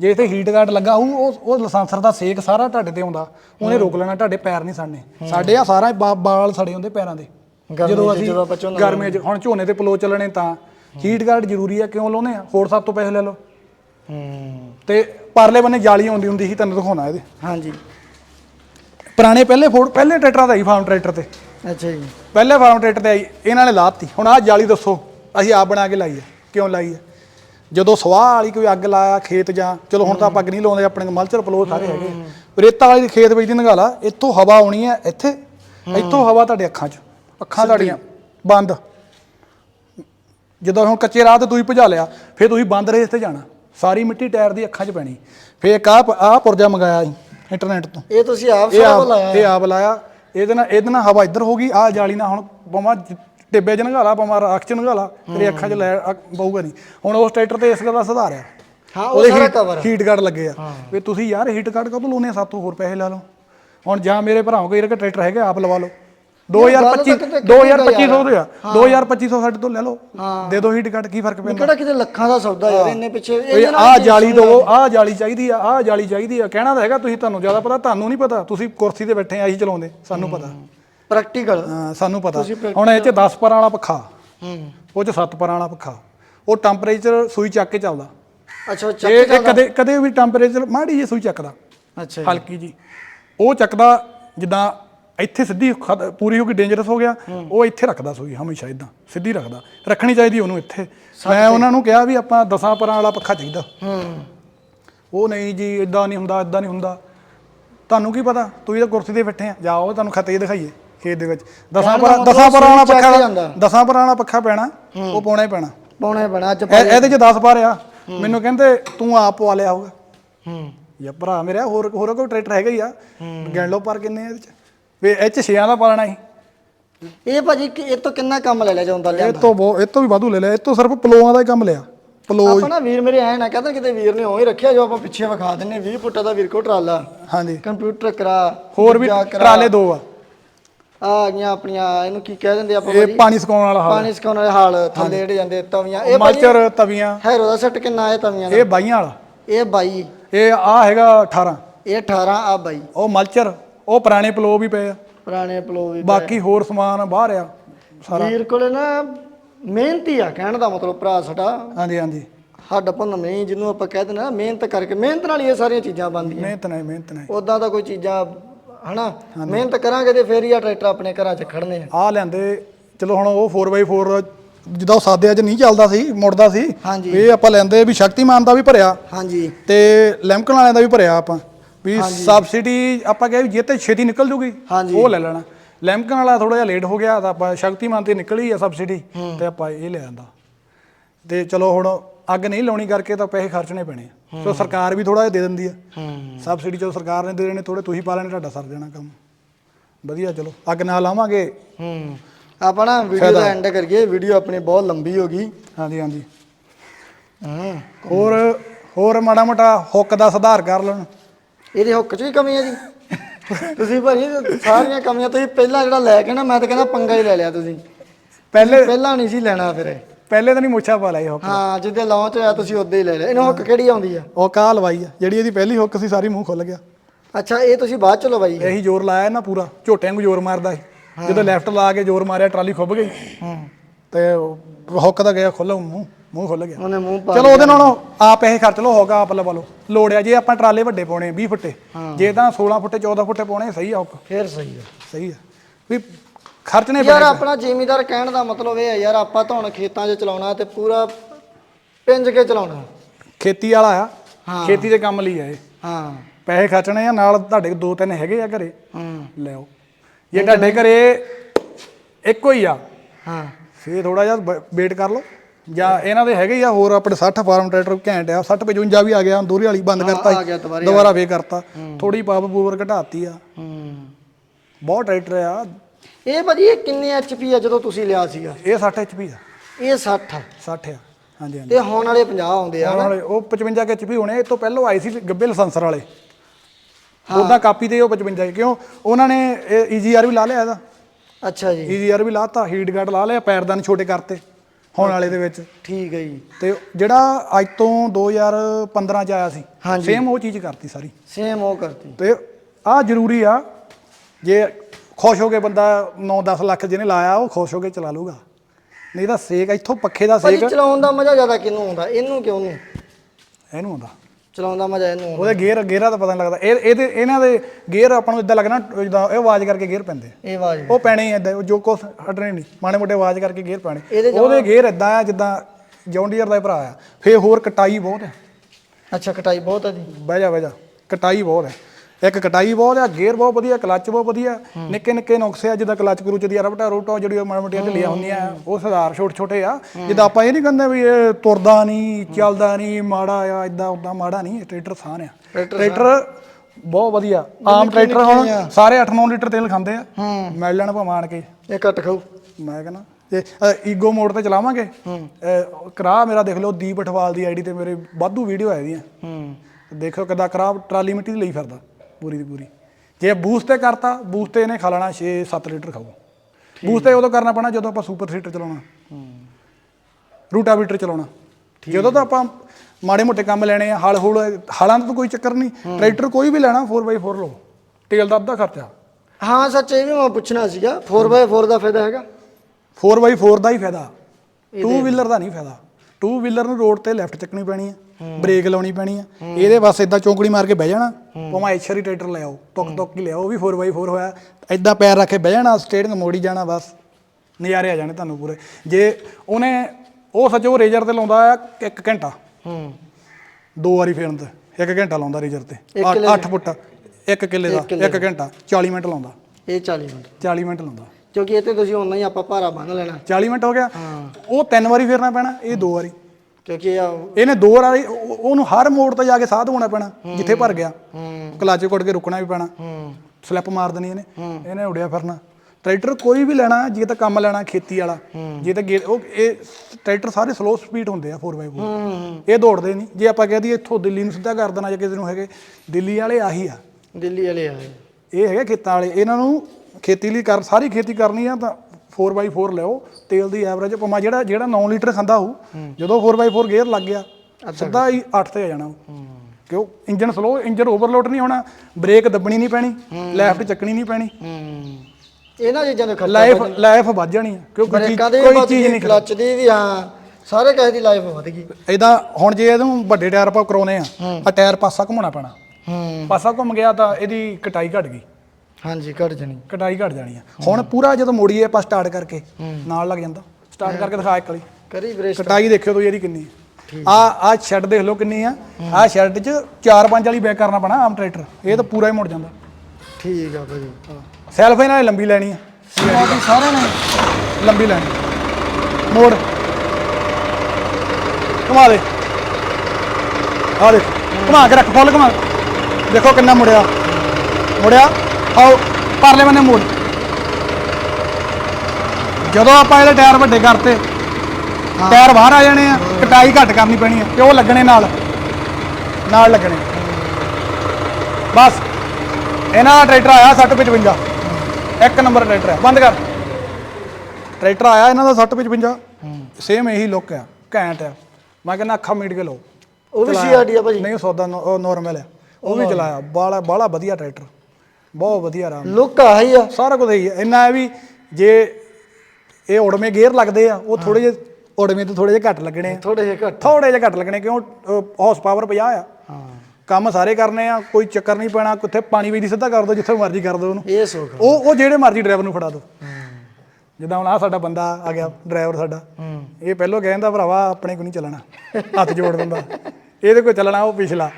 ਜੇ ਇੱਥੇ heat guard ਲੱਗਾ ਹੋਊ ਉਹ ਉਹ ਲਾਇਸੈਂਸਰ ਦਾ ਸੇਕ ਸਾਰਾ ਤੁਹਾਡੇ ਤੇ ਆਉਂਦਾ। ਉਹਨੇ ਰੋਕ ਲੈਣਾ ਤੁਹਾਡੇ ਪੈਰ ਨਹੀਂ ਸੜਨੇ। ਸਾਡੇ ਆ ਸਾਰਾ ਬਾ- ਬਾਲ ਸੜੇ ਹੁੰਦੇ ਪੈਰਾਂ ਦੇ। ਗਰਮੀ ਜਦੋਂ ਅਸੀਂ ਗਰਮੀਆਂ 'ਚ ਹੁਣ ਝੋਨੇ ਤੇ ਪਲੋ ਚੱਲਣੇ ਤਾਂ ਹੀਟ ਗਾਰਡ ਜ਼ਰੂਰੀ ਆ ਕਿਉਂ ਲਾਉਨੇ ਆ? ਹੋਰ ਸਭ ਤੋਂ ਪੈਸੇ ਲੈ ਲਓ। ਹੂੰ। ਤੇ ਪਰਲੇ ਬੰਨੇ ਜਾਲੀ ਆਉਂਦੀ ਹੁੰਦੀ ਸੀ ਤੈਨੂੰ ਦਿਖਾਉਣਾ ਇਹਦੇ। ਹਾਂਜੀ। ਪੁਰਾਣੇ ਪਹਿਲੇ ਫੋੜ ਪਹਿਲੇ ਟਰੈਕਟਰਾਂ ਦਾ ਹੀ ਫਾਰਮ ਟਰੈਕਟਰ ਤੇ। ਅੱਛਾ ਜੀ। ਪਹਿਲੇ ਫਾਰਮ ਟਰੈਕਟਰ ਤੇ ਆਈ ਇਹਨਾਂ ਨੇ ਲਾਤੀ। ਹੁਣ ਆਹ ਜਾਲੀ ਦੱਸੋ ਅਸੀਂ ਆਪ ਬਣਾ ਕੇ ਲਾਈ ਹੈ ਕਿਉਂ ਲਾਈ ਹੈ? ਜਦੋਂ ਸਵਾਹ ਵਾਲੀ ਕੋਈ ਅੱਗ ਲਾਇਆ ਖੇਤ ਜਾਂ ਚਲੋ ਹੁਣ ਤਾਂ ਆਪਾਂ ਅੱਗ ਨਹੀਂ ਲਾਉਂਦੇ ਆਪਣੇ ਕੋਲ ਮਲਚਰ ਪਲੋ ਸਾਰੇ ਹੈਗੇ। ਰੇਤਾ ਵਾਲੀ ਖੇਤ ਵਿੱਚ ਦੀ ਨਗਾਲਾ ਇੱਥੋਂ ਹਵਾ ਆਉਣੀ ਹੈ ਇੱਥੇ ਇੱਥੋਂ ਹਵਾ ਤੁਹਾਡੇ ਅੱਖਾਂ 'ਚ ਅੱਖਾਂ ਤੁਹਾਡੀਆਂ ਬੰਦ। ਜਦੋਂ ਹੁਣ ਕੱਚੇ ਰਾਹ ਤੇ ਤੁਸੀਂ ਭਜਾ ਲਿਆ ਫਿਰ ਤੁਸੀਂ ਬੰਦ ਰੇਸ ਤੇ ਜਾਣਾ। ਸਾਰੀ ਮਿੱਟੀ ਟਾਇਰ ਦੀ ਅੱਖਾਂ 'ਚ ਪੈਣੀ। ਫਿਰ ਇੱਕ ਆਹ ਆਹ ਪੁਰਜਾ ਮੰਗਾਇਆ ਸੀ ਇੰਟਰਨੈਟ ਤੋਂ। ਇਹ ਤੁਸੀਂ ਆਪ ਇਹ ਸਾਰਾ ਆਪ ਲਾਇਆ। ਇਹ ਆਪ ਲਾਇਆ। ਇਹਦੇ ਨਾਲ ਇਹਦੇ ਨਾਲ ਹਵਾ ਇੱਧਰ ਹੋ ਗਈ ਆ ਜਾਲੀ ਨਾਲ ਹੁਣ ਪਮਾ ਟਿੱਬੇ ਚ ਨਗਾਲਾ ਪਮਾ ਅੱਖ ਚ ਨਗਾਲਾ ਤੇਰੀ ਅੱਖਾਂ ਚ ਲੈ ਪਊਗਾ ਨਹੀਂ। ਹੁਣ ਉਸ ਟਰੈਕਟਰ ਤੇ ਇਸ ਗੱਲ ਦਾ ਸੁਧਾਰ ਆ ਹਾਂ ਉਹ ਸਾਰਾ ਕਵਰ ਹੀਟ ਕਾਰਡ ਲੱਗੇ ਆ। ਵੀ ਤੁਸੀਂ ਯਾਰ ਹੀਟ ਕਾਰਡ ਕਦੋਂ ਲਾਉਨੇ ਆ? ਸਾਤੋਂ ਹੋਰ ਪੈਸੇ ਲਾ ਲਓ। ਹੁਣ ਜਾਂ ਮੇਰੇ ਭਰਾਓ ਕੋਈ ਰਕੇ ਟਰੈਕਟਰ ਹੈਗੇ ਆਪ ਲਵਾ ਲਓ। 2025 ਕਿਤੇ- 2250 ਦੇ ਆ। 2225 ਸਾਡੇ ਤੋਂ ਲੈ ਲਓ। ਦੇ ਦਿਓ ਹੀਟ ਕਾਰਡ ਕੀ ਫ਼ਰਕ ਪੈਂਦਾ? ਕਿਹੜਾ ਕਿਤੇ ਲੱਖਾਂ ਦਾ ਸੌਦਾ ਯਾਰ ਇੰਨੇ ਪਿੱਛੇ ਨਾਲ ਆਹ ਜਾਲੀ ਦੋ ਆਹ ਜਾਲੀ ਚਾਹੀਦੀ ਆ ਆਹ ਜਾਲੀ ਚਾਹੀਦੀ ਆ। ਕਹਿਣਾ ਤਾਂ ਹੈਗਾ ਤੁਸੀਂ ਤੁਹਾਨੂੰ ਜ਼ਿਆਦਾ ਪਤਾ ਤੁਹਾਨੂੰ ਨਹੀਂ ਪਤਾ ਤੁਸੀਂ ਕੁਰਸੀ ਤੇ ਬੈਠੇ ਆ ਅਸੀਂ ਚਲਾਉਂਦੇ ਸਾਨੂੰ ਪਤਾ। ਪ੍ਰੈਕਟੀਕਲ ਸਾਨੂੰ ਪਤਾ। ਹੁਣ ਇਹ ਚ 10 ਪਰਾਂ ਵਾਲਾ ਪੱਖਾ। ਹੂੰ। ਉਹ ਚ 7 ਪਰਾਂ ਵਾਲਾ ਪੱਖਾ। ਉਹ ਟੈਂਪਰੇਚਰ ਸੂਈ ਚੱਕ ਕੇ ਚੱਲਦਾ। ਅੱਛਾ ਇਹ ਚੱਕ ਇਹ ਕਦੇ ਕਦੇ ਵੀ ਟੈਂਪਰੇਚਰ ਮਾੜੀ ਜਿਹੀ ਸੂਈ ਚੱਕਦਾ। ਅੱਛਾ ਜੀ। ਹਲਕੀ ਜੀ ਉਹ ਚੱਕਦਾ ਜਿੱਦਾਂ ਇੱਥੇ ਸਿੱਧੀ ਪੂਰੀ ਹੋ ਕੇ ਡੇਂਜਰਸ ਹੋ ਗਿਆ। ਉਹ ਇੱਥੇ ਰੱਖਦਾ ਸੂਈ ਹਮੇਸ਼ਾ ਇਦਾਂ ਸਿੱਧੀ ਰੱਖਦਾ। ਰੱਖਣੀ ਚਾਹੀਦੀ ਉਹਨੂੰ ਇੱਥੇ। ਮੈਂ ਉਹਨਾਂ ਨੂੰ ਕਿਹਾ ਵੀ ਆਪਾਂ 10 ਪਰਾਂ ਵਾਲਾ ਪੱਖਾ ਚਾਹੀਦਾ। ਹੂੰ। ਉਹ ਨਹੀਂ ਜੀ ਇਦਾਂ ਨਹੀਂ ਹੁੰਦਾ ਇਦਾਂ ਨਹੀਂ ਹੁੰਦਾ। ਤੁਹਾਨੂੰ ਕੀ ਪਤਾ? ਤੁਸੀਂ ਤਾਂ ਕੁਰਸੀ ਤੇ ਬੈਠੇ ਆ। ਜਾਓ ਤੁਹਾਨੂੰ ਖਤੇ ਦਿਖਾਈਏ। ਖੇਤ ਦੇ ਵਿੱਚ। ਦਸਾਂ ਪਰ ਦਸਾਂ ਪਰਾਂ ਵਾਲਾ ਪੱਖਾ। ਦਸਾਂ ਪਰਾਂ ਵਾਲਾ ਪੱਖਾ ਪੈਣਾ ਉਹ ਪਾਉਣਾ ਹੀ ਪੈਣਾ। ਪਾਉਣੇ ਬਣਾ ਅੱਜ ਇਹ- ਇਹਦੇ ਚ 10 ਪਰ ਆ ਮੈਨੂੰ ਕਹਿੰਦੇ ਤੂੰ ਆਪ ਪਵਾ ਲਿਆ ਹੋਊਗਾ। ਹੂੰ। ਯਾ ਭਰਾ ਮੇਰਾ ਹੋਰ ਹੋਰ ਕੋਈ ਟਰੈਕਟਰ ਹੈਗਾ ਹੀ ਆ। ਗਿਣ ਲਓ ਪਰ ਕਿੰਨੇ ਆ ਇਹਦੇ ਚ। ਵੀ ਇਹ ਚ ਛਿਆਂ ਦਾ ਪਾਲਣਾ ਸੀ। ਇਹ ਭਾਜੀ ਇਹ ਤੋਂ ਕਿੰਨਾ ਕੰਮ ਲੈ ਲਿਆ ਜਾਂਦਾ ਇਹ ਲਿਆਂਦਾ? ਤੋਂ ਬਹੁਤ ਇਹ ਤੋਂ ਵੀ ਵਾਧੂ ਲੈ ਲਿਆ। ਇਹ ਤੋਂ ਸਿਰਫ ਪਲੋਆਂ ਦਾ ਹੀ ਕੰਮ ਲਿਆ। ਪਲੋ ਆਪਾਂ ਨਾ ਵੀਰ ਮੇਰੇ ਐ ਨਾ ਕਹਿੰਦਾ ਕਿਤੇ ਵੀਰ ਨੇ ਉਵੇਂ ਹੀ ਰੱਖਿਆ ਜੋ ਆਪਾਂ ਪਿੱਛੇ ਵਿਖਾ ਦਿੰਨੇ 20 ਫੁੱਟਾ ਦਾ ਵੀਰ ਕੋ ਟਰਾਲਾ। ਹਾਂਜੀ। ਕੰਪਿਊਟਰ ਕਰਾ ਹੋਰ ਵੀ। ਟਰਾਲੇ ਦੋ ਆ। ਆ ਗਈਆਂ ਆਪਣੀਆਂ ਇਹਨੂੰ ਕੀ ਕਹਿ ਦਿੰਦੇ ਆਪਾਂ ਇਹ ਭਾਜੀ? ਪਾਣੀ ਸੁਕਾਉਣ ਵਾਲਾ ਹਾਲ। ਪਾਣੀ ਸਿਕਾਉਣ ਵਾਲੇ ਹਾਲ ਥੱਲੇ ਜਿਹੜੇ ਜਾਂਦੇ ਤਵੀਆਂ। ਇਹ ਭਾਜੀ ਮਾਚਰ ਤਵੀਆਂ। ਹੈਰੋ ਦਾ ਸੈੱਟ ਕਿੰਨਾ ਹੈ ਤਵੀਆਂ ਦਾ? ਇਹ ਬਾਈਆਂ ਵਾਲਾ। ਇਹ 22 ਇਹ ਆ ਹੈਗਾ 18 ਇਹ 18 ਆ 22 ਉਹ ਮਲਚਰ ਉਹ ਪੁਰਾਣੇ ਪਲੋ ਵੀ ਪਏ ਆ। ਪੁਰਾਣੇ ਪਲੋ ਵੀ ਬਾਕੀ ਹੋਰ ਸਮਾਨ ਬਾਹਰ ਆ ਸਾਰਾ। ਵੀਰ ਕੋਲੇ ਨਾ ਮਿਹਨਤੀ ਆ ਕਹਿਣ ਦਾ ਮਤਲਬ ਭਰਾ ਸਾਡਾ। ਹਾਂਜੀ ਹਾਂਜੀ। ਹੱਡ ਭੰਨ ਨਹੀਂ ਜਿਹਨੂੰ ਆਪਾਂ ਕਹਿ ਦਿੰਦੇ ਨਾ ਮਿਹਨਤ ਕਰਕੇ ਮਿਹਨਤ ਨਾਲ ਹੀ ਇਹ ਸਾਰੀਆਂ ਚੀਜ਼ਾਂ ਬਣਦੀਆਂ। ਮਿਹਨਤ ਨਹੀਂ ਮਿਹਨਤ ਨਹੀਂ ਉਦਾਂ ਤਾਂ ਕੋਈ ਚੀਜ਼ਾਂ ਹਨਾ? ਮਿਹਨਤ ਕਰਾਂਗੇ ਤੇ ਫੇਰ ਹੀ ਆ ਟਰੈਕਟਰ ਆਪਣੇ ਘਰਾਂ 'ਚ ਖੜਨੇ ਆ। ਆ ਲਿਆਂਦੇ ਚਲੋ ਹੁਣ ਉਹ 4x4 ਜਿੱਦਾਂ ਉਹ ਸਾਦੇ ਅੱਜ ਨਹੀਂ ਚੱਲਦਾ ਸੀ ਮੁੜਦਾ ਸੀ ਹਾਂਜੀ। ਇਹ ਆਪਾਂ ਲੈਂਦੇ ਵੀ ਸ਼ਕਤੀਮਾਨ ਦਾ ਵੀ ਭਰਿਆ ਹਾਂਜੀ। ਤੇ ਲੈਮਕਨ ਵਾਲਿਆਂ ਦਾ ਵੀ ਭਰਿਆ ਆਪਾਂ ਵੀ ਸਬਸਿਡੀ ਆਪਾਂ ਕਹੇ ਜੇ ਤੇ ਛੇਤੀ ਨਿਕਲ ਜੂਗੀ ਹਾਂਜੀ। ਉਹ ਲੈ ਲੈਣਾ। ਲੈਮਕਨ ਵਾਲਾ ਥੋੜਾ ਜਿਹਾ ਲੇਟ ਹੋ ਗਿਆ ਤਾਂ ਆਪਾਂ ਸ਼ਕਤੀਮਾਨ ਤੇ ਨਿਕਲੀ ਆ ਸਬਸਿਡੀ ਤੇ ਆਪਾਂ ਇਹ ਲੈ ਆਂਦਾ। ਤੇ ਚਲੋ ਹੁਣ ਅੱਗ ਨਹੀਂ ਲਾਉਣੀ ਕਰਕੇ ਤਾਂ ਪੈਸੇ ਖਰਚਣੇ ਪੈਣੇ ਆ। ਸੋ ਸਰਕਾਰ ਵੀ ਥੋੜਾ ਜਿਹਾ ਦੇ ਦਿੰਦੀ ਆ। ਹੂੰ। ਸਬਸਿਡੀ ਚਲੋ ਸਰਕਾਰ ਨੇ ਦੇ ਦੇਣੇ ਥੋੜੇ ਤੁਸੀਂ ਪਾ ਲੈਣੇ ਤੁਹਾਡਾ ਸਰ ਜਾਣਾ ਕੰਮ। ਵਧੀਆ ਚਲੋ। ਅੱਗ ਨਾ ਲਾਵਾਂਗੇ। ਹੂੰ। ਆਪਾਂ ਨਾ ਵੀਡੀਓ ਦਾ ਐਂਡ ਕਰੀਏ। ਵੀਡੀਓ ਆਪਣੀ ਬਹੁਤ ਲੰਬੀ ਹੋ ਗਈ। ਹਾਂਜੀ ਹਾਂਜੀ। ਹੂੰ। ਹੋਰ ਹੋਰ ਮਾੜਾ ਮੋਟਾ ਹੁੱਕ ਦਾ ਸੁਧਾਰ ਕਰ ਲੈਣ। ਇਹਦੇ ਹੁੱਕ 'ਚ ਵੀ ਕਮੀ ਆ ਜੀ। ਤੁਸੀਂ ਭਾਜੀ ਸਾਰੀਆਂ ਕਮੀਆਂ ਤੁਸੀਂ ਪਹਿਲਾਂ ਜਿਹੜਾ ਲੈ ਕੇ ਨਾ ਮੈਂ ਤਾਂ ਕਹਿੰਦਾ ਪੰਗਾ ਹੀ ਲੈ ਲਿਆ ਤੁਸੀਂ। ਪਹਿਲੇ ਪਹਿਲਾਂ ਨਹੀਂ ਸੀ ਲੈਣਾ ਫਿਰ ਇਹ। ਪਹਿਲੇ ਤਾਂ ਨਹੀਂ ਮੁੱਛਾ ਪਾ ਲਈ ਹੁੱਕ ਹਾਂ ਜਿੱਦੇ ਲਾਂਚ ਹੋਇਆ ਤੁਸੀਂ ਉਦੋਂ ਹੀ ਲੈ ਲਿਆ। ਇਹਨੂੰ ਹੁੱਕ ਕਿਹੜੀ ਆਉਂਦੀ ਆ? ਉਹ ਕਾਹ ਲਵਾਈ ਆ। ਜਿਹੜੀ ਇਹਦੀ ਪਹਿਲੀ ਹੁੱਕ ਸੀ ਸਾਰੀ ਮੂੰਹ ਖੁੱਲ ਗਿਆ। ਅੱਛਾ ਇਹ ਤੁਸੀਂ ਬਾਅਦ ਚ ਲਵਾਈ ਇਹੀ ਜ਼ੋਰ ਲਾਇਆ ਨਾ ਪੂਰਾ। ਝੋਟਿਆਂ ਨੂੰ ਜ਼ੋਰ ਮਾਰਦਾ ਸੀ। ਜਦੋਂ ਲੈਫਟ ਲਾ ਕੇ ਜ਼ੋਰ ਮਾਰਿਆ ਟਰਾਲੀ ਖੁੱਭ ਗਈ। ਹੂੰ। ਤੇ ਹੁੱਕ ਦਾ ਗਿਆ ਖੁੱਲ ਮੂੰਹ ਮੂੰਹ ਖੁੱਲ ਗਿਆ। ਉਹਨੇ ਮੂੰਹ ਪਾ ਚਲੋ ਉਹਦੇ ਨਾਲੋਂ ਆਪ ਪੈਸੇ ਖਰਚ ਲਓ ਹੋਗਾ ਆਪ ਲਵਾ ਲਓ। ਲੋੜ ਆ ਜੇ ਆਪਾਂ ਟਰਾਲੇ ਵੱਡੇ ਪਾਉਣੇ 20 ਫੁੱਟੇ। ਜੇ ਤਾਂ 16 ਫੁੱਟੇ 14 ਫੁੱਟੇ ਪਾਉਣੇ ਸਹੀ ਆ ਹੁੱਕ। ਫੇਰ ਸਹੀ ਆ। ਸਹੀ ਆ। ਵੀ ਖਰਚਣੇ ਯਾਰ ਪੈਣੇ ਆਪਣਾ ਜ਼ਿਮੀਦਾਰ ਕਹਿਣ ਦਾ ਮਤਲਬ ਇਹ ਹੈ ਯਾਰ ਆਪਾਂ ਤਾਂ ਹੁਣ ਖੇਤਾਂ 'ਚ ਚਲਾਉਣਾ ਤੇ ਪੂਰਾ ਪਿੰਜ ਕੇ ਚਲਾਉਣਾ। ਖੇਤੀ ਵਾਲਾ ਆ। ਹਾਂ। ਖੇਤੀ ਦੇ ਕੰਮ ਲਈ ਆ ਇਹ। ਹਾਂ। ਪੈਸੇ ਖਰਚਣੇ ਆ ਨਾਲ ਤੁਹਾਡੇ ਦੋ ਤਿੰਨ ਹੈਗੇ ਆ ਘਰੇ। ਹੂੰ। ਲਿਆਓ। ਜੇ ਤੁਹਾਡੇ ਘਰੇ ਇੱਕੋ ਹੀ ਆ ਹਾਂ। ਫੇਰ ਥੋੜਾ ਜਿਹਾ ਵੇਟ ਕਰ ਲਓ। ਜਾਂ ਇਹਨਾਂ ਦੇ ਹੈਗੇ ਹੀ ਆ ਹੋਰ ਆਪਣੇ 60 ਫਾਰਮ ਟਰੈਕਟਰ ਘੈਂਟ ਆ 60 55 ਵੀ ਆ ਗਿਆ ਦੋਰੀ ਵਾਲੀ ਬੰਦ ਕਰਤਾ ਆ ਗਿਆ ਦੁਬਾਰੇ ਦੁਬਾਰਾ ਫੇਰ ਕਰਤਾ। ਥੋੜੀ ਪਾਵਰ ਪੂਵਰ ਘਟਾਤੀ ਆ। ਹੂੰ। ਬਹੁਤ ਟਰੈਕਟਰ ਆ ਇਹ ਭਾਜੀ ਇਹ ਕਿੰਨੇ ਐਚਪੀ ਆ ਜਦੋਂ ਤੁਸੀਂ ਲਿਆ ਸੀਗਾ? ਇਹ 60 HP ਆ। ਇਹ 60 ਆ। 60 ਆ। ਹਾਂਜੀ ਹਾਂਜੀ। ਤੇ ਹੁਣ ਵਾਲੇ 50 ਆਉਂਦੇ ਆ ਹੁਣ ਵਾਲੇ ਉਹ 55 ਕੇ HP ਹੋਣੇ ਇਹ ਤੋਂ ਪਹਿਲਾਂ ਆਈ ਸੀ ਗੱਬੇ ਲਾਇਸੈਂਸਰ ਵਾਲੇ। ਉਹਦਾ ਕਾਪੀ ਤੇ ਉਹ 55 ਕਿਉਂ? ਉਹਨਾਂ ਨੇ EGR ਵੀ ਲਾ ਲਿਆ ਇਹਦਾ। ਅੱਛਾ ਜੀ। EGR ਵੀ ਲਾਤਾ ਹੀਟ ਗਾਰਡ ਲਾ ਲਿਆ ਪੈਰਦਾਨ ਛੋਟੇ ਕਰਤੇ ਹੁਣ ਵਾਲੇ ਦੇ ਵਿੱਚ। ਠੀਕ ਹੈ ਜੀ। ਤੇ ਜਿਹੜਾ ਅੱਜ ਤੋਂ 2015 ਚ ਆਇਆ ਸੀ ਹਾਂਜੀ। ਸੇਮ ਉਹ ਚੀਜ਼ ਕਰਤੀ ਸਾਰੀ। ਸੇਮ ਉਹ ਕਰਤੀ। ਤੇ ਆ ਜ਼ਰੂਰੀ ਆ ਜੇ ਖੁਸ਼ ਹੋ ਕੇ ਬੰਦਾ 9-10 ਲੱਖ ਜਿਹਨੇ ਲਾਇਆ ਉਹ ਖੁਸ਼ ਹੋ ਕੇ ਚਲਾ ਲੂਗਾ ਨਹੀਂ ਤਾਂ ਸੇਕ ਇੱਥੋਂ ਪੱਖੇ ਦਾ ਭਾਜੀ ਸੇਕ ਚਲਾਉਣ ਦਾ ਮਜ਼ਾ ਜ਼ਿਆਦਾ ਕਿਹਨੂੰ ਆਉਂਦਾ? ਇਹਨੂੰ ਕਿਉਂ ਨਹੀਂ? ਇਹਨੂੰ ਆਉਂਦਾ। ਚਲਾਉਣ ਦਾ ਮਜ਼ਾ ਇਹਨੂੰ ਆਉਂਦਾ। ਉਹਦੇ ਗੇਅਰ ਗੇਅਰਾਂ ਦਾ ਪਤਾ ਨਹੀਂ ਲੱਗਦਾ। ਇਹ ਇਹਦੇ ਇਹਨਾਂ ਦੇ ਗੇਅਰ ਆਪਾਂ ਨੂੰ ਇਦਾਂ ਲੱਗਣਾ ਜਿੱਦਾਂ ਇਹ ਆਵਾਜ਼ ਕਰਕੇ ਗੇਅਰ ਪੈਂਦੇ। ਇਹ ਆਵਾਜ਼ ਉਹ ਪੈਣੇ ਹੀ ਉਹ ਜੋ ਕੁਛ ਹਟਣੇ ਨਹੀਂ। ਮਾੜੇ ਮੋਟੇ ਆਵਾਜ਼ ਕਰਕੇ ਗੇਅਰ ਪੈਣੇ। ਇਹਦੇ ਉਹਦੇ ਗੇਅਰ ਇਦਾਂ ਆ ਜਿੱਦਾਂ ਜੌਂਡੀਅਰ ਦਾ ਹੀ ਭਰਾ ਆ। ਫੇਰ ਹੋਰ ਕਟਾਈ ਬਹੁਤ ਹੈ ਅੱਛਾ ਕਟਾਈ ਬਹੁਤ ਹੈ ਜੀ। ਬਹਿ ਜਾ ਬਹਿ ਜਾ। ਕਟਾਈ ਬਹੁਤ ਹੈ ਇੱਕ ਕਟਾਈ ਬਹੁਤ ਆ ਗੇਅਰ ਬਹੁਤ ਵਧੀਆ ਕਲੱਚ ਬਹੁਤ ਵਧੀਆ। ਨਿੱਕੇ ਨਿੱਕੇ ਨੁਕਸੇ ਆ ਜਿੱਦਾਂ ਕਲੱਚ ਕਰੂਚ ਦੀ ਰਬਟਾ ਰੋਟੋ ਜਿਹੜੀ ਮਾੜੀ ਮੋਟੀਆਂ ਢਿੱਲੀਆਂ ਹੁੰਦੀਆਂ ਉਹ ਸੁਧਾਰ ਛੋਟੇ ਛੋਟੇ ਆ। ਜਿੱਦਾਂ ਆਪਾਂ ਇਹ ਨਹੀਂ ਕਹਿੰਦੇ ਵੀ ਇਹ ਤੁਰਦਾ ਨਹੀਂ ਚੱਲਦਾ ਨਹੀਂ ਮਾੜਾ ਆ ਇਦਾਂ ਉਦਾਂ ਮਾੜਾ ਨਹੀਂ ਟਰੈਕਟਰ ਸਾਨ ਆ। ਟਰੈਕਟਰ ਬਹੁਤ ਵਧੀਆ। ਆਮ ਟਰੈਕਟਰ ਹੁਣ ਸਾਰੇ 8-9 ਲੀਟਰ ਤੇਲ ਖਾਂਦੇ ਆ। ਮਿਲ ਲੈਣ ਭਾਵੇਂ ਆਣ ਕੇ। ਇਹ ਕੱਟ ਖਾਓ। ਮੈਂ ਕਹਿੰਦਾ ਤੇ ਈਗੋ ਮੋਡ ਤੇ ਚਲਾਵਾਂਗੇ। ਕਰਾ ਮੇਰਾ ਦੇਖ ਲਓ ਦੀਪ ਅਠਵਾਲ ਦੀ ਆਈਡੀ ਤੇ ਮੇਰੇ ਵਾਧੂ ਵੀਡੀਓ ਆਏ ਦੀਆਂ ਹੂੰ। ਦੇਖੋ ਕਿੱਦਾਂ ਕਰਾ ਟਰਾਲੀ ਮਿੱਟੀ ਲਈ ਫਿਰਦਾ। ਪੂਰੀ ਦੀ ਪੂਰੀ। ਜੇ ਬੂਸਟ ਤੇ ਕਰਤਾ ਬੂਸਟ ਤੇ ਇਹਨੇ ਖਾ ਲੈਣਾ 6-7 ਲੀਟਰ ਖਾਊ ਬੂਸਟ ਤੇ ਉਦੋਂ ਕਰਨਾ ਪੈਣਾ ਜਦੋਂ ਆਪਾਂ ਸੁਪਰ ਸੀਟਰ ਚਲਾਉਣਾ। ਰੂਟਾਵੀਟਰ ਚਲਾਉਣਾ। ਜਦੋਂ ਤਾਂ ਆਪਾਂ ਮਾੜੇ ਮੋਟੇ ਕੰਮ ਲੈਣੇ ਆ ਹਲ ਹੁਲ ਹਲਾਂ ਦਾ ਤਾਂ ਕੋਈ ਚੱਕਰ ਨਹੀਂ। ਟਰੈਕਟਰ ਕੋਈ ਵੀ ਲੈਣਾ 4x4 ਲਓ। ਤੇਲ ਦਾ ਅੱਧਾ ਖਰਚਾ। ਹਾਂ ਸੱਚ ਇਹ ਵੀ ਮੈਂ ਪੁੱਛਣਾ ਸੀਗਾ। 4x4 ਦਾ ਫਾਇਦਾ ਹੈਗਾ? 4x4 ਦਾ ਹੀ ਫਾਇਦਾ। ਟੂ ਵੀਲਰ ਦਾ ਨਹੀਂ ਫਾਇਦਾ। ਟੂ ਵੀਲਰ ਨੂੰ ਰੋਡ ਤੇ ਲੈਫਟ ਚੱਕਣੀ ਪੈਣੀ ਆ ਬ੍ਰੇਕ ਲਾਉਣੀ ਪੈਣੀ ਆ ਇਹਦੇ ਬਸ ਇਦਾਂ ਚੌਂਕੜੀ ਮਾਰ ਕੇ ਬਹਿ ਜਾਣਾ ਭਾਵੇਂ ਐਚਰੀ ਟਰੈਕਟਰ ਲੈ ਆਓ ਟੁੱਕ ਟੁੱਕ ਹੀ ਲਿਆਓ ਉਹ ਵੀ 4x4 ਹੋਇਆ ਇਦਾਂ ਪੈਰ ਰੱਖ ਕੇ ਬਹਿ ਜਾਣਾ ਸਟੇਰਿੰਗ ਮੋੜੀ ਜਾਣਾ ਬਸ ਨਜ਼ਾਰੇ ਆ ਜਾਣੇ ਤੁਹਾਨੂੰ ਪੂਰੇ। ਜੇ ਉਹਨੇ ਉਹ ਸੱਚੋ ਰੇਜਰ ਤੇ ਲਾਉਂਦਾ ਆ 1 ਘੰਟਾ ਹੂੰ ਦੋ ਵਾਰੀ ਫੇਰਨ ਤੇ 1 ਘੰਟਾ ਲਾਉਂਦਾ ਰੇਜਰ ਤੇ ਇੱਕ ਕਿੱਲੇ 8 ਫੁੱਟ 1 ਕਿੱਲੇ ਦਾ 1 ਘੰਟਾ 40 ਮਿੰਟ ਲਾਉਂਦਾ। ਇਹ 40 ਮਿੰਟ। 40 ਮਿੰਟ ਲਾਉਂਦਾ। ਕਿਉਂਕਿ ਇਹ ਤੇ ਤੁਸੀਂ ਉਹਨਾਂ ਹੀ ਆਪਾਂ ਭਾਰਾ ਬੰਨ ਲੈਣਾ। 40 ਮਿੰਟ ਹੋ ਗਿਆ। ਉਹ ਤਿੰਨ ਵਾਰੀ ਫੇਰਨਾ ਪੈਣਾ ਇਹ ਦੋ ਵਾਰੀ। ਕਿਉਂਕਿ ਇਹ ਆ ਇਹਨੇ ਦੋ ਵਾਰੀ ਉਹ- ਉਹਨੂੰ ਹਰ ਮੋੜ ਤੇ ਜਾ ਕੇ ਸਾਹ ਧੋਣਾ ਪੈਣਾ ਜਿੱਥੇ ਭਰ ਗਿਆ। ਕਲਾਚ ਕੁੱਟ ਕੇ ਰੁਕਣਾ ਵੀ ਪੈਣਾ। ਸਲਿੱਪ ਮਾਰ ਦੇਣੀ ਇਹਨੇ। ਇਹਨੇ ਉੜਿਆ ਫਿਰਨਾ। ਟਰੈਕਟਰ ਕੋਈ ਵੀ ਲੈਣਾ ਜੇ ਤਾਂ ਕੰਮ ਲੈਣਾ ਖੇਤੀ ਵਾਲਾ। ਜੇ ਤਾਂ ਉਹ ਇਹ ਟਰੈਕਟਰ ਸਾਰੇ ਸਲੋ ਸਪੀਡ ਹੁੰਦੇ ਆ 4x4 ਹੂੰ ਇਹ ਦੌੜਦੇ ਨਹੀਂ। ਜੇ ਆਪਾਂ ਕਹਿ ਦਈਏ ਇੱਥੋਂ ਦਿੱਲੀ ਨੂੰ ਸਿੱਧਾ ਕਰ ਦੇਣਾ ਜਾਂ ਕਿਸੇ ਨੂੰ ਹੈਗੇ ਦਿੱਲੀ ਵਾਲੇ ਆਹੀ ਆ। ਦਿੱਲੀ ਵਾਲੇ ਆਏ ਇਹ ਹੈਗੇ ਖੇਤਾਂ ਵਾਲੇ। ਇਹਨਾਂ ਨੂੰ ਖੇਤੀ ਲਈ ਕਰ ਸਾਰੀ ਖੇਤੀ ਕਰਨੀ ਆ ਤਾਂ 4x4 ਲਿਓ ਤੇਲ ਦੀ ਐਵਰੇਜ ਪਮਾ ਜਿਹੜਾ ਜਿਹੜਾ 9 ਲੀਟਰ ਖਾਂਦਾ ਹੋਊ ਜਦੋਂ 4x4 ਗੇਅਰ ਲੱਗ ਗਿਆ ਸਿੱਧਾ ਹੀ 8 ਤੇ ਆ ਜਾਣਾ। ਕਿਉਂ? ਇੰਜਨ ਸਲੋ ਇੰਜਨ ਓਵਰਲੋਡ ਨਹੀਂ ਹੋਣਾ ਬ੍ਰੇਕ ਦੱਬਣੀ ਨਹੀਂ ਪੈਣੀ ਲੈਫਟ ਚੱਕਣੀ ਨਹੀਂ ਪੈਣੀ। ਹੂੰ। ਇਹਨਾਂ ਚੀਜ਼ਾਂ ਦੇ ਖਰਚਾ ਲਾਈਫ ਲਾਈਫ ਵੱਧ ਜਾਣੀ ਆ ਕਿਉਂਕਿ ਕੋਈ ਚੀਜ਼ ਨਹੀਂ ਕਲਚ ਦੀ ਵੀ ਹਾਂ। ਸਾਰੇ ਕਿਸੇ ਦੀ ਲਾਈਫ ਵਧ ਗਈ। ਇਦਾਂ ਹੁਣ ਜੇ ਇਹਨੂੰ ਵੱਡੇ ਟਾਇਰ ਆਪਾਂ ਕਰਾਉਨੇ ਆ ਆ ਟਾਇਰ ਪਾਸਾ ਘੁਮਾਉਣਾ ਪੈਣਾ। ਹੂੰ। ਪਾਸਾ ਘੁੰਮ ਗਿਆ ਤਾਂ ਇਹਦੀ ਕਟਾਈ ਘਟ ਗਈ। ਹਾਂਜੀ ਘਟ ਜਣੀ। ਕਟਾਈ ਘਟ ਜਾਣੀ ਆ। ਹੁਣ ਪੂਰਾ ਜਦੋਂ ਮੋੜੀਏ ਆਪਾਂ ਸਟਾਰਟ ਕਰਕੇ ਨਾਲ ਲੱਗ ਜਾਂਦਾ। ਸਟਾਰਟ ਕਰਕੇ ਦਿਖਾ ਇੱਕ ਵਾਰੀ। ਕਰੀ ਬ੍ਰੇਸ ਕਟਾਈ ਦੇਖਿਓ ਤੁਸੀਂ ਇਹਦੀ ਕਿੰਨੀ। ਆ ਆ ਸ਼ੈੱਡ ਦੇਖ ਲਓ ਕਿੰਨੀ ਆ। ਆ ਸ਼ੈੱਡ 'ਚ 4-5 ਵਾਲੀ ਬੈਕ ਕਰਨਾ ਪੈਣਾ ਆਮ ਟਰੈਕਟਰ ਇਹ ਤਾਂ ਪੂਰਾ ਹੀ ਮੁੜ ਜਾਂਦਾ। ਠੀਕ ਆ ਭਾਜੀ। ਸੈਲਫ ਇਹਨਾਂ ਨੇ ਲੰਬੀ ਲੈਣੀ ਆ। ਬਾਕੀ ਸਾਰਿਆਂ ਨੇ? ਲੰਬੀ ਲੈਣੀ। ਮੋੜ। ਘੁਮਾ ਦੇ। ਆ ਦੇਖ। ਘੁਮਾ ਕੇ ਰੱਖ ਫੁੱਲ ਘੁਮਾ। ਦੇਖੋ ਕਿੰਨਾ ਮੁੜਿਆ। ਮੁੜਿਆ। ਆਓ ਪਰਲੇ ਬੰਨੇ ਮੋੜ ਜਦੋਂ ਆਪਾਂ ਇਹਦੇ ਟਾਇਰ ਵੱਡੇ ਕਰਤੇ ਟਾਇਰ ਬਾਹਰ ਆ ਜਾਣੇ ਆ ਕਟਾਈ ਘੱਟ ਕਰਨੀ ਪੈਣੀ ਆ ਤੇ ਉਹ ਲੱਗਣੇ ਨਾਲ। ਨਾਲ ਲੱਗਣੇ। ਬਸ ਇਹਨਾਂ ਦਾ ਟਰੈਕਟਰ ਆਇਆ 6055 ਇੱਕ ਨੰਬਰ ਟਰੈਕਟਰ ਹੈ ਬੰਦ ਕਰ। ਟਰੈਕਟਰ ਆਇਆ ਇਹਨਾਂ ਦਾ 6055 ਸੇਮ ਇਹੀ ਲੁੱਕ ਆ ਘੈਂਟ ਆ। ਮੈਂ ਕਹਿੰਦਾ ਅੱਖਾਂ ਮੀਟ ਕੇ ਲਓ। ਉਹ ਵੀ ਸੀਆਰਡੀ ਆ ਭਾਜੀ। ਨਹੀਂ ਸੌਦਾ ਨਾਰਮਲ ਆ। ਉਹ ਵੀ ਚਲਾਇਆ। ਬਾਲਾ ਬਾਲਾ ਵਧੀਆ ਟਰੈਕਟਰ। ਬਹੁਤ ਵਧੀਆ ਆਰਾਮ ਲੁੱਕ ਆਹੀ ਆ। ਸਾਰਾ ਕੁਝ ਹੈ ਇੰਨਾ ਹੈ ਵੀ ਜੇ ਇਹ ਉੜਵੇਂ ਗੇਅਰ ਲੱਗਦੇ ਆ ਉਹ ਥੋੜੇ ਜਿਹੇ ਉੜਵੇਂ ਤੋਂ ਥੋੜੇ ਜਿਹੇ ਘੱਟ ਲੱਗਣੇ ਆ। ਥੋੜੇ ਜਿਹਾ ਘੱਟ। ਥੋੜੇ ਜਿਹੇ ਘੱਟ ਲੱਗਣੇ ਕਿਉਂ ਹਾਰਸ ਪਾਵਰ 50 ਆ। ਹਾਂ। ਕੰਮ ਸਾਰੇ ਕਰਨੇ ਆ ਕੋਈ ਚੱਕਰ ਨਹੀਂ ਪੈਣਾ ਕਿੱਥੇ ਪਾਣੀ ਵੀ ਦੀ ਸਿੱਧਾ ਕਰ ਦੋ ਜਿੱਥੇ ਮਰਜ਼ੀ ਕਰ ਦੋ ਉਹਨੂੰ। ਇਹ ਸੁੱਖ ਉਹ ਉਹ ਜਿਹੜੇ ਮਰਜ਼ੀ ਡਰਾਈਵਰ ਨੂੰ ਫੜਾ ਦੋ ਜਿੱਦਾਂ ਹੁਣ ਆ ਸਾਡਾ ਬੰਦਾ ਆ ਗਿਆ ਡਰਾਈਵਰ ਸਾਡਾ। ਹੂੰ। ਇਹ ਪਹਿਲੋਂ ਕਹਿੰਦਾ ਭਰਾਵਾ ਆਪਣੇ ਕੋ ਨਹੀਂ ਚੱਲਣਾ। ਹੱਥ ਜੋੜ ਦਿੰਦਾ। ਇਹਦੇ ਕੋਲ ਚੱਲਣਾ ਉਹ ਪਿਛਲਾ।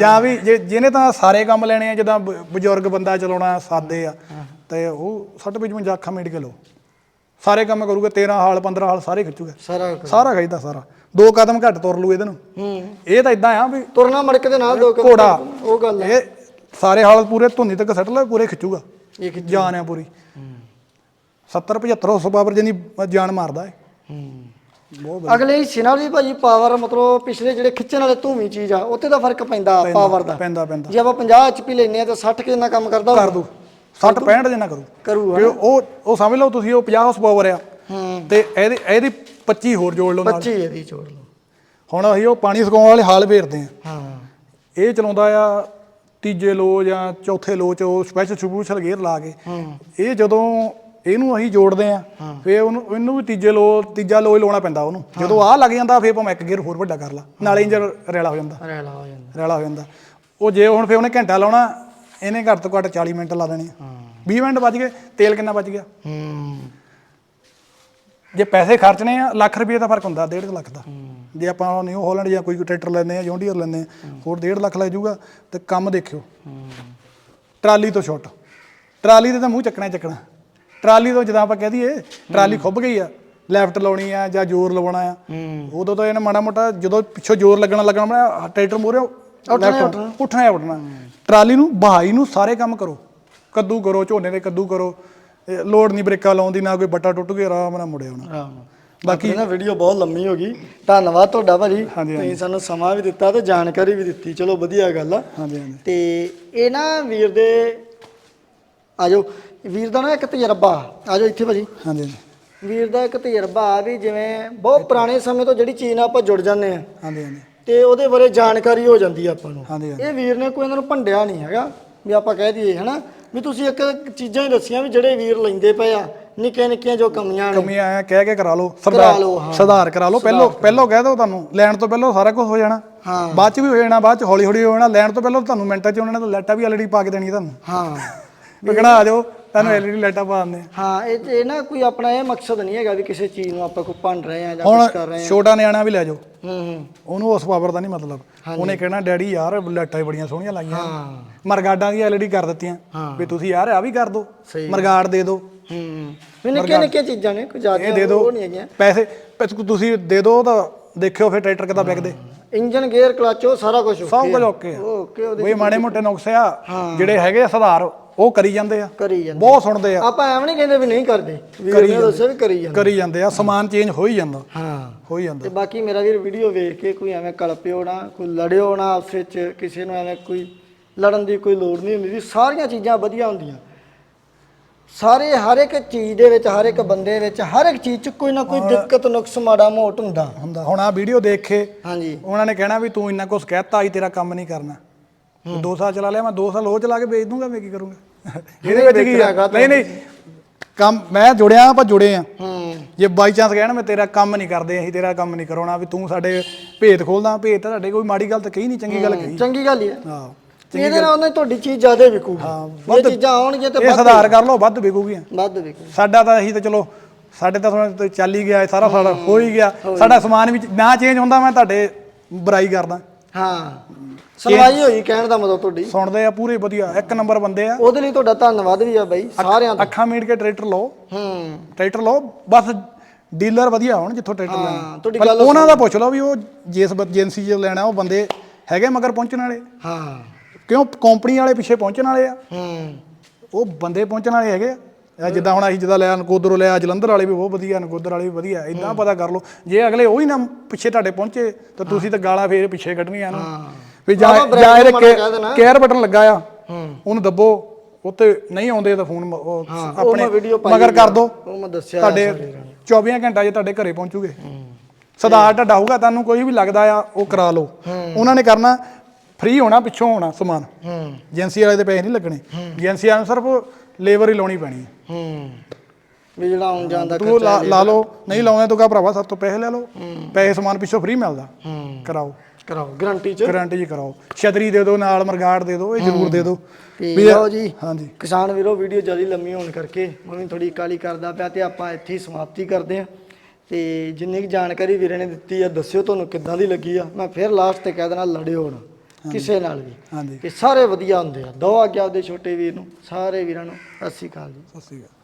ਜਾਂ ਵੀ ਜੇ ਜਿਹਨੇ ਤਾਂ ਸਾਰੇ ਕੰਮ ਲੈਣੇ ਆ ਜਿੱਦਾਂ ਬ- ਬਜ਼ੁਰਗ ਬੰਦਾ ਚਲਾਉਣਾ ਸਾਦੇ ਆ ਤੇ ਉਹ 60 55 ਅੱਖਾਂ ਮੀਟ ਕੇ ਲਓ। ਸਾਰੇ ਕੰਮ ਕਰੂਗਾ 13 ਹਾਲ 15 ਹਾਲ ਸਾਰੇ ਖਿੱਚੂਗਾ। ਸਾਰਾ। ਸਾਰਾ ਖਿੱਚਦਾ ਸਾਰਾ। ਦੋ ਕਦਮ ਘੱਟ ਤੁਰ ਲੂ ਇਹਦੇ ਨੂੰ। ਹੂੰ। ਇਹ ਤਾਂ ਇਦਾਂ ਆ ਵੀ ਤੁਰਨਾ ਮੜਕ ਦੇ ਨਾਲ ਦੋ ਕਦਮ। ਘੋੜਾ। ਉਹ ਗੱਲ ਆ ਇਹ ਸਾਰੇ ਹਾਲ ਪੂਰੇ ਧੁੰਨੀ ਤੱਕ ਸੱਟ ਲੈ ਪੂਰੇ ਖਿੱਚੂਗਾ। ਇਹ ਖਿੱਚ- ਜਾਨ ਆ ਪੂਰੀ। 70 75 ਉਸ ਪਾਵਰ ਜਿੰਨੀ ਜਾਨ ਮਾਰਦਾ ਹੈ ਹੂੰ। ਬਹੁਤ ਅਗਲੇ ਹਿੱਸੇ ਨਾਲ ਵੀ ਭਾਜੀ ਪਾਵਰ ਮਤਲਬ ਪਿਛਲੇ ਜਿਹੜੇ ਖਿੱਚਣ ਵਾਲੇ ਧੂਮੀ ਚੀਜ਼ ਆ ਉੱਤੇ ਦਾ ਫ਼ਰਕ ਪੈਂਦਾ ਪਾਵਰ ਦਾ। ਪੈਂਦਾ ਪੈਂਦਾ। ਜੇ ਆਪਾਂ 50 ਐਚਪੀ ਲੈਨੇ ਆ ਤਾਂ 60 ਕਿੰਨਾ ਕੰਮ ਕਰਦਾ ਕਰ ਦੂ 60 65 ਜਿੰਨਾ ਕਰੂ ਕਰੂ ਕਿ ਉਹ ਉਹ ਸਮਝ ਲਓ ਤੁਸੀਂ ਉਹ 50 ਹਾਰਸ ਪਾਵਰ ਆ। ਤੇ ਇਹਦੇ ਇਹਦੀ 25 ਹੋਰ ਜੋੜ ਲਓ ਨਾਲ। 25 ਇਹਦੀ ਜੋੜ ਲਓ। ਹੁਣ ਅਸੀਂ ਉਹ ਪਾਣੀ ਸੁਕਾਉਣ ਵਾਲੇ ਹਾਲ ਫੇਰਦੇ ਆ ਹਾਂ। ਇਹ ਚਲਾਉਂਦਾ ਆ ਤੀਜੇ ਲੋ ਜਾਂ ਚੌਥੇ ਲੋ ਚ ਉਹ ਸਪੈਸ਼ਲ ਸਪੂਸ਼ਲ ਗੇਅਰ ਲਾ ਕੇ। ਇਹ ਜਦੋਂ ਇਹਨੂੰ ਅਸੀਂ ਜੋੜਦੇ ਆ। ਫੇਰ ਉਹਨੂੰ ਇਹਨੂੰ ਵੀ ਤੀਜੇ ਲੋ ਤੀਜਾ ਲੋ ਹੀ ਲਾਉਣਾ ਪੈਂਦਾ ਉਹਨੂੰ। ਜਦੋਂ ਆਹ ਲੱਗ ਜਾਂਦਾ ਫੇਰ ਭਾਵੇਂ ਇੱਕ ਗੇਅਰ ਹੋਰ ਵੱਡਾ ਕਰ ਲਾ। ਨਾਲੇ ਇੰਜਨ ਰੈਲਾ ਹੋ ਜਾਂਦਾ। ਰੈਲਾ ਹੋ ਜਾਂਦਾ। ਰੈਲਾ ਹੋ ਜਾਂਦਾ। ਉਹ ਜੇ ਹੁਣ ਫੇਰ ਉਹਨੇ ਘੰਟਾ ਲਾਉਣਾ ਇਹਨੇ ਘੱਟ ਤੋਂ ਘੱਟ 40 ਮਿੰਟ ਲਾ ਦੇਣੇ ਆ। 20 ਮਿੰਟ ਬਚ ਗਏ ਤੇਲ ਕਿੰਨਾ ਬਚ ਗਿਆ? ਹੂੰ। ਜੇ ਪੈਸੇ ਖਰਚਣੇ ਆ ਲੱਖ ਰੁਪਏ ਦਾ ਫ਼ਰਕ ਹੁੰਦਾ 1.5 ਲੱਖ ਦਾ। ਜੇ ਆਪਾਂ ਨਿਊ ਹਾਲੈਂਡ ਜਾਂ ਕੋਈ ਟਰੈਕਟਰ ਲੈਂਦੇ ਆ ਜੌਂਡੀਅਰ ਲੈਂਦੇ ਆ ਹੋਰ 1.5 ਲੱਖ ਲੱਗ ਜਾਊਗਾ ਤੇ ਕੰਮ ਦੇਖਿਓ। ਟਰਾਲੀ ਤੋਂ ਛੁੱਟ। ਟਰਾਲੀ ਦੇ ਤਾਂ ਮੂੰਹ ਚੱਕਣਾ ਚੱਕਣਾ। ਟਰਾਲੀ ਤੋਂ ਜਦੋਂ ਆਪਾਂ ਕਹਿ ਦਈਏ ਟਰਾਲੀ ਖੁੱਭ ਗਈ ਆ ਲੈਫਟ ਲਾਉਣੀ ਆ ਜਾਂ ਜ਼ੋਰ ਲਵਾਉਣਾ ਆ। ਉਦੋਂ ਤਾਂ ਇਹਨੇ ਮਾੜਾ ਮੋਟਾ ਜਦੋਂ ਪਿੱਛੋਂ ਜ਼ੋਰ ਲੱਗਣਾ ਲੱਗਣਾ ਟਰੈਕਟਰ ਮੂਰੇ ਉੱਠਣਾ ਉੱਠਣਾ। ਹੀ ਉੱਠਣਾ। ਟਰਾਲੀ ਨੂੰ ਬਹਾਈ ਨੂੰ ਸਾਰੇ ਕੰਮ ਕਰੋ। ਕੱਦੂ ਕਰੋ ਝੋਨੇ ਦੇ ਕੱਦੂ ਕਰੋ। ਲੋਡ ਨਹੀਂ ਬ੍ਰੇਕਾਂ ਲਾਉਣ ਦੀ ਨਾ ਕੋਈ ਬੱਟਾ ਟੁੱਟ ਗਿਆ ਆਰਾਮ ਨਾਲ ਮੁੜੇ ਆਉਣਾ ਆਰਾਮ ਬਾਕੀ ਨਾ ਵੀਡੀਓ ਬਹੁਤ ਲੰਮੀ ਹੋ ਗਈ। ਧੰਨਵਾਦ ਤੁਹਾਡਾ ਭਾਜੀ। ਤੁਸੀਂ ਸਾਨੂੰ ਸਮਾਂ ਵੀ ਦਿੱਤਾ ਤੇ ਜਾਣਕਾਰੀ ਵੀ ਦਿੱਤੀ। ਚਲੋ ਵਧੀਆ ਗੱਲ ਆ। ਹਾਂਜੀ ਹਾਂਜੀ। ਤੇ ਇਹ ਨਾ ਵੀਰ ਦੇ ਆਜੋ। ਵੀਰ ਦਾ ਨਾ ਇੱਕ ਤਜਰਬਾ। ਆਜੋ ਇੱਥੇ ਭਾਜੀ। ਹਾਂਜੀ। ਵੀਰ ਦਾ ਇੱਕ ਤਜਰਬਾ ਆ ਵੀ ਜਿਵੇਂ ਬਹੁਤ ਪੁਰਾਣੇ ਸਮੇਂ ਤੋਂ ਜਿਹੜੀ ਚੀਜ਼ ਨਾਲ ਆਪਾਂ ਜੁੜ ਜਾਂਦੇ ਆ ਹਾਂਜੀ ਹਾਂਜੀ। ਤੇ ਉਹਦੇ ਬਾਰੇ ਜਾਣਕਾਰੀ ਹੋ ਜਾਂਦੀ ਆ ਆਪਾਂ ਨੂੰ। ਹਾਂਜੀ ਹਾਂਜੀ। ਇਹ ਵੀਰ ਨੇ ਕੋਈ ਇਹਨਾਂ ਨੂੰ ਭੰਡਿਆ ਨਹੀਂ ਹੈਗਾ ਵੀ ਆਪਾਂ ਕਹਿ ਦਈਏ ਹਨਾ? ਵੀ ਤੁਸੀਂ ਇੱਕ ਚੀਜ਼ਾਂ ਹੀ ਦੱਸੀਆਂ ਵੀ ਜਿਹੜੇ ਵੀਰ ਲੈਂਦੇ ਪਏ ਆ ਨਿੱਕੀਆਂ ਨਿੱਕੀਆਂ ਜੋ ਕਮੀਆਂ ਨੇ। ਕਮੀਆਂ ਆਇਆ ਕਹਿ ਕੇ ਕਰਾ ਲਓ ਹਾਂ। ਸੁਧਾਰ ਕਰਾ ਲਓ। ਪਹਿਲੋਂ ਪਹਿਲੋਂ ਕਹਿ ਦਿਓ ਤੁਹਾਨੂੰ ਲੈਣ ਤੋਂ ਪਹਿਲਾਂ ਸਾਰਾ ਕੁਝ ਹੋ ਜਾਣਾ। ਹਾਂ। ਬਾਅਦ ਚ ਵੀ ਹੋ ਜਾਣਾ ਬਾਅਦ ਚ ਹੌਲੀ ਹੌਲੀ ਹੋ ਜਾਣਾ। ਲੈਣ ਤੋਂ ਪਹਿਲਾਂ ਤੁਹਾਨੂੰ ਮਿੰਟਾਂ ਚ ਉਹਨਾਂ ਨੇ ਤਾਂ ਲਾਈਟਾਂ ਵੀ ਆਲਰੇਡੀ ਪਾ ਕੇ ਦੇਣੀ ਤੁਹਾਨੂੰ। ਹਾਂ। ਵਿਕਣਾ ਆ ਜਾਓ। ਤੁਹਾਨੂੰ ਐਲਈਡੀ ਲਾਈਟਾਂ ਪਾ ਦਿੰਦੇ ਆ। ਹਾਂ ਇਹ ਇਹ ਨਾ ਕੋਈ ਆਪਣਾ ਇਹ ਮਕਸਦ ਨਹੀਂ ਹੈਗਾ ਵੀ ਕਿਸੇ ਚੀਜ਼ ਨੂੰ ਆਪਾਂ ਕੋਈ ਭੰਡ ਰਹੇ ਆ ਜਾਂ ਕੁਝ ਕਰ ਰਹੇ ਆ ਛੋਟਾ ਨਿਆਣਾ ਵੀ ਲੈ ਜਾਓ। ਹੂੰ ਹੂੰ। ਉਹਨੂੰ ਉਸ ਪਾਵਰ ਦਾ ਨਹੀਂ ਮਤਲਬ। ਉਹਨੇ ਕਹਿਣਾ ਡੈਡੀ ਯਾਰ ਲਾਈਟਾਂ ਹੀ ਬੜੀਆਂ ਸੋਹਣੀਆਂ ਲਾਈਆਂ। ਹਾਂ। ਮਰਗਾਡਾਂ ਦੀ ਐਲਈਡੀ ਕਰ ਦਿੱਤੀਆਂ। ਵੀ ਤੁਸੀਂ ਯਾਰ ਆ ਵੀ ਕਰ ਦਿਓ ਸਹੀ ਮਰਗਾੜ ਦੇ ਦਿਓ ਹੂੰ ਵੀ ਨਿੱਕੀਆਂ ਨਿੱਕੀਆਂ ਚੀਜ਼ਾਂ ਨੇ ਕੋਈ ਜ਼ਿਆਦਾ ਉਹ ਨਹੀਂ ਹੈਗੀਆਂ। ਪੈਸੇ ਪੈਸੇ ਤੁਸੀਂ ਦੇ ਦਿਓ ਤਾਂ ਦੇਖਿਓ ਫਿਰ ਟਰੈਕਟਰ ਕਿੱਦਾਂ ਵਿਕਦੇ। ਇੰਜਨ ਗੇਅਰ ਕਲਚ ਉਹ ਸਾਰਾ ਕੁਝ ਸਭ ਕੁਝ ਓਕੇ ਓਕੇ ਉਹਦੇ ਵੀ ਮਾੜੇ ਮੋਟੇ ਨੁਕਸੇ ਆ। ਜਿਹੜੇ ਹੈਗੇ ਸੁਧਾਰ। ਉਹ ਕਰੀ ਜਾਂਦੇ ਆ। ਕਰੀ ਜਾਂਦੇ ਬਹੁਤ ਸੁਣਦੇ ਆ। ਆਪਾਂ ਐਵੇਂ ਨਹੀਂ ਕਹਿੰਦੇ ਵੀ ਨਹੀਂ ਕਰਦੇ। ਵੀਰ ਨੇ ਦੱਸਿਆ ਵੀ ਕਰੀ ਜਾਂਦੇ। ਕਰੀ ਜਾਂਦੇ ਆ ਸਮਾਨ ਚੇਂਜ ਹੋ ਹੀ ਜਾਂਦਾ। ਹਾਂ। ਹੋ ਹੀ ਜਾਂਦਾ। ਤੇ ਬਾਕੀ ਮੇਰਾ ਵੀਰ ਵੀਡੀਓ ਵੇਖ ਕੇ ਕੋਈ ਐਵੇਂ ਕਲਪਿਓ ਨਾ ਕੋਈ ਲੜਿਓ ਨਾ ਆਪਸ ਵਿੱਚ ਕਿਸੇ ਨੂੰ ਐਵੇਂ ਕੋਈ ਲੜਨ ਦੀ ਕੋਈ ਲੋੜ ਨਹੀਂ ਹੁੰਦੀ। ਸਾਰੀਆਂ ਚੀਜ਼ਾਂ ਵਧੀਆ ਹੁੰਦੀਆਂ। ਸਾਰੇ ਹਰ ਇੱਕ ਚੀਜ਼ ਦੇ ਵਿੱਚ ਹਰ ਇੱਕ ਬੰਦੇ ਵਿੱਚ ਹਰ ਇੱਕ ਚੀਜ਼ 'ਚ ਕੋਈ ਨਾ ਕੋਈ ਦਿੱਕਤ ਨੁਕਸ ਮਾੜਾ ਮੋਟ ਹੁੰਦਾ। ਹੁੰਦਾ। ਹੁਣ ਆ ਵੀਡੀਓ ਦੇਖ ਕੇ ਹਾਂਜੀ। ਉਹਨਾਂ ਨੇ ਕਹਿਣਾ ਵੀ ਤੂੰ ਇੰਨਾ ਕੁਝ ਕਹਿਤਾ ਹੀ ਤੇਰਾ ਕੰਮ ਨਹੀਂ ਕਰਨਾ। ਦੋ ਸਾਲ ਚਲਾ ਲਿਆ ਮੈਂ ਦੋ ਸਾਲ ਉਹ ਚਲਾ ਕੇ ਵੇਚ ਦੂੰਗਾ ਮੈਂ ਕੀ ਕਰੂੰਗਾ? ਇਹਦੇ ਵਿੱਚ ਕੀ ਆ ਨਹੀਂ ਨਹੀਂ ਕੰਮ ਮੈਂ ਜੁੜਿਆ ਆਪਾਂ ਜੁੜੇ ਆ। ਹੂੰ। ਜੇ ਬਾਈ ਚਾਂਸ ਕਹਿਣ ਮੈਂ ਤੇਰਾ ਕੰਮ ਨਹੀਂ ਕਰਦੇ ਅਸੀਂ ਤੇਰਾ ਕੰਮ ਨਹੀਂ ਕਰਾਉਣਾ ਵੀ ਤੂੰ ਸਾਡੇ ਭੇਤ ਖੋਲਦਾ ਭੇਤ ਤਾਂ ਤੁਹਾਡੇ ਕੋਈ ਮਾੜੀ ਗੱਲ ਤਾਂ ਕਹੀ ਨਹੀਂ ਚੰਗੀ ਗੱਲ ਕਹੀ। ਚੰਗੀ ਗੱਲ ਹੀ ਹੈ ਹਾਂ ਇਹਦੇ ਨਾਲ ਉਹਨੇ ਤੁਹਾਡੀ ਚੀਜ਼ ਜ਼ਿਆਦਾ ਵਿਕੂਗੀ। ਹਾਂ, ਇਹ ਚੀਜ਼ਾਂ ਆਉਣਗੀਆਂ ਤੇ ਇਹ ਸੁਧਾਰ ਕਰ ਲਓ ਵੱਧ ਵਿਕੂਗੀਆਂ। ਵੱਧ ਵਿਕੂ। ਸਾਡਾ ਤਾਂ ਅਸੀਂ ਤਾਂ ਚਲੋ ਸਾਡੇ ਤਾਂ ਹੁਣ ਤਾਂ ਚੱਲ ਹੀ ਗਿਆ ਸਾਰਾ ਸਾਡਾ ਹੋ। ਹੀ ਗਿਆ। ਸਾਡਾ ਸਮਾਨ ਵੀ ਨਾ ਚੇਂਜ ਹੁੰਦਾ ਮੈਂ ਤੁਹਾਡੇ ਬੁਰਾਈ ਕਰਦਾ। ਹਾਂ। ਸੁਣਵਾਈ ਹੋਈ ਕਹਿਣ ਦਾ ਮਤਲਬ ਤੁਹਾਡੀ? ਸੁਣਦੇ ਆ ਪੂਰੇ ਵਧੀਆ। ਇੱਕ ਨੰਬਰ ਬੰਦੇ ਆ। ਉਹਦੇ ਲਈ ਤੁਹਾਡਾ ਧੰਨਵਾਦ ਵੀ ਆ ਬਾਈ ਸਾਰਿਆਂ ਦਾ। ਅੱਖਾਂ ਮੀਟ ਕੇ ਟਰੈਕਟਰ ਲਓ। ਹੂੰ। ਟਰੈਕਟਰ ਲਓ ਬਸ ਡੀਲਰ ਵਧੀਆ ਹੋਣ ਜਿੱਥੋਂ ਟਰੈਕਟਰ ਲੈਣਾ। ਤੁਹਾਡੀ ਪਰ ਗੱਲ ਉਹਨਾਂ ਦਾ ਪੁੱਛ ਲਓ ਵੀ ਉਹ ਜਿਸ ਏਜੰਸੀ 'ਚ ਲੈਣਾ ਉਹ ਬੰਦੇ ਹੈਗੇ ਮਗਰ ਪਹੁੰਚਣ ਵਾਲੇ। ਹਾਂ। ਕਿਉਂ? ਕੰਪਨੀ ਵਾਲੇ ਪਿੱਛੇ ਪਹੁੰਚਣ ਵਾਲੇ ਆ। ਹੂੰ। ਉਹ ਬੰਦੇ ਪਹੁੰਚਣ ਵਾਲੇ ਹੈਗੇ। ਆ ਜਿੱਦਾਂ ਹੁਣ ਅਸੀਂ ਜਿੱਦਾਂ ਲਿਆ ਨਕੋਦਰੋਂ ਲਿਆ ਜਲੰਧਰ ਵਾਲੇ ਵੀ ਬਹੁਤ ਵਧੀਆ ਨਕੋਦਰ ਵਾਲੇ ਵੀ ਵਧੀਆ। ਇਦਾਂ ਪਤਾ ਕਰ ਲਓ। ਜੇ ਅਗਲੇ ਉਹ ਹੀ ਨਾ ਪਿੱਛੇ ਤੁਹਾਡੇ ਪਹੁੰਚੇ ਤਾਂ ਤੁਸੀਂ ਤਾਂ ਗਾਲਾਂ ਫੇਰ ਪਿੱਛੇ ਕੱਢਣੀਆਂ ਨਾ। ਵੀ ਜਾਂ ਜਾਂ ਇਹਦੇ। ਕੇਅਰ ਬਟਨ ਲੱਗਾ ਆ। ਹੂੰ। ਉਹਨੂੰ ਦੱਬੋ ਉੱਤੇ ਨਹੀਂ ਆਉਂਦੇ ਤਾਂ ਫੋਨ ਆਪਣੇ ਮਗਰ ਕਰ। ਦੋ। ਉਹ ਮੈਂ ਦੱਸਿਆ ਤੁਹਾਡੇ ਸਾਰੇ 24 ਘੰਟਾ 'ਚ ਤੁਹਾਡੇ ਘਰੇ ਪਹੁੰਚੂਗੇ। ਸਦਾ ਤੁਹਾਡਾ ਹੋਊਗਾ ਤੁਹਾਨੂੰ ਕੋਈ ਵੀ ਲੱਗਦਾ ਆ ਉਹ ਕਰਾ ਲਓ। ਉਹਨਾਂ ਨੇ ਕਰਨਾ ਫ੍ਰੀ ਹੋਣਾ ਪਿੱਛੋਂ ਹੋਣਾ ਸਮਾਨ। ਹੂੰ। ਏਜੰਸੀ ਵਾਲੇ ਦੇ ਪੈਸੇ ਨਹੀਂ ਲੱਗਣੇ। ਏਜੰਸੀ ਵਾਲਿਆਂ ਨੂੰ ਸਿਰਫ ਲੇਬਰ ਹੀ ਲਾਉਣੀ ਪੈਣੀ। ਹੈ। ਹੂੰ ਵੀ ਜਿਹੜਾ ਆਉਣ ਜਾਣ ਦਾ ਤੂੰ ਲਾ ਲਓ। ਨਹੀਂ ਲਾਉਣੇ ਤੂੰ ਕਾ ਭਰਾਵਾ ਸਭ ਤੋਂ ਪੈਸੇ ਲੈ ਲਓ। ਪੈਸੇ ਸਮਾਨ ਪਿੱਛੋਂ ਫ੍ਰੀ ਮਿਲਦਾ। ਹੂੰ। ਕਰਾਓ। ਕਰਾਓ ਗਰੰਟੀ ਚ? ਗਾਰੰਟੀ ਜੀ ਕਰਾਓ। ਛਤਰੀ ਦੇ ਦਿਓ ਨਾਲ ਮਰਗਾੜ ਦੇ ਦਿਓ ਇਹ ਜ਼ਰੂਰ ਦੇ ਦਿਓ। ਤੇ ਵੀ ਲਓ ਜੀ ਹਾਂਜੀ। ਕਿਸਾਨ ਵੀਰੋ ਵੀਡੀਓ ਜ਼ਿਆਦਾ ਲੰਮੀ ਹੋਣ ਕਰਕੇ ਮੈਂ ਵੀ ਥੋੜੀ ਕਾਲੀ ਕਰਦਾ ਪਿਆ ਤੇ ਆਪਾਂ ਇੱਥੇ ਹੀ ਸਮਾਪਤੀ ਕਰਦੇ ਹਾਂ। ਤੇ ਜਿੰਨੀ ਕੁ ਜਾਣਕਾਰੀ ਵੀਰੇ ਨੇ ਦਿੱਤੀ ਆ ਦੱਸਿਓ ਤੁਹਾਨੂੰ ਕਿੱਦਾਂ ਦੀ ਲੱਗੀ ਆ। ਮੈਂ ਫਿਰ ਲਾਸਟ ਤੇ ਕਹਿ ਦੇਣਾ ਲੜਿਓ ਨਾ ਕਿਸੇ ਨਾਲ ਵੀ। ਹਾਂਜੀ। ਕਿ ਸਾਰੇ ਵਧੀਆ ਹੁੰਦੇ ਆ। ਦੋ ਆਗਿਆ ਉਹਦੇ ਛੋਟੇ ਵੀਰ ਨੂੰ ਸਾਰੇ ਵੀਰਾਂ ਨੂੰ। ਸਤਿ ਸ਼੍ਰੀ ਅਕਾਲ ਜੀ। ਸਤਿ ਸ਼੍ਰੀ ਅਕਾਲ।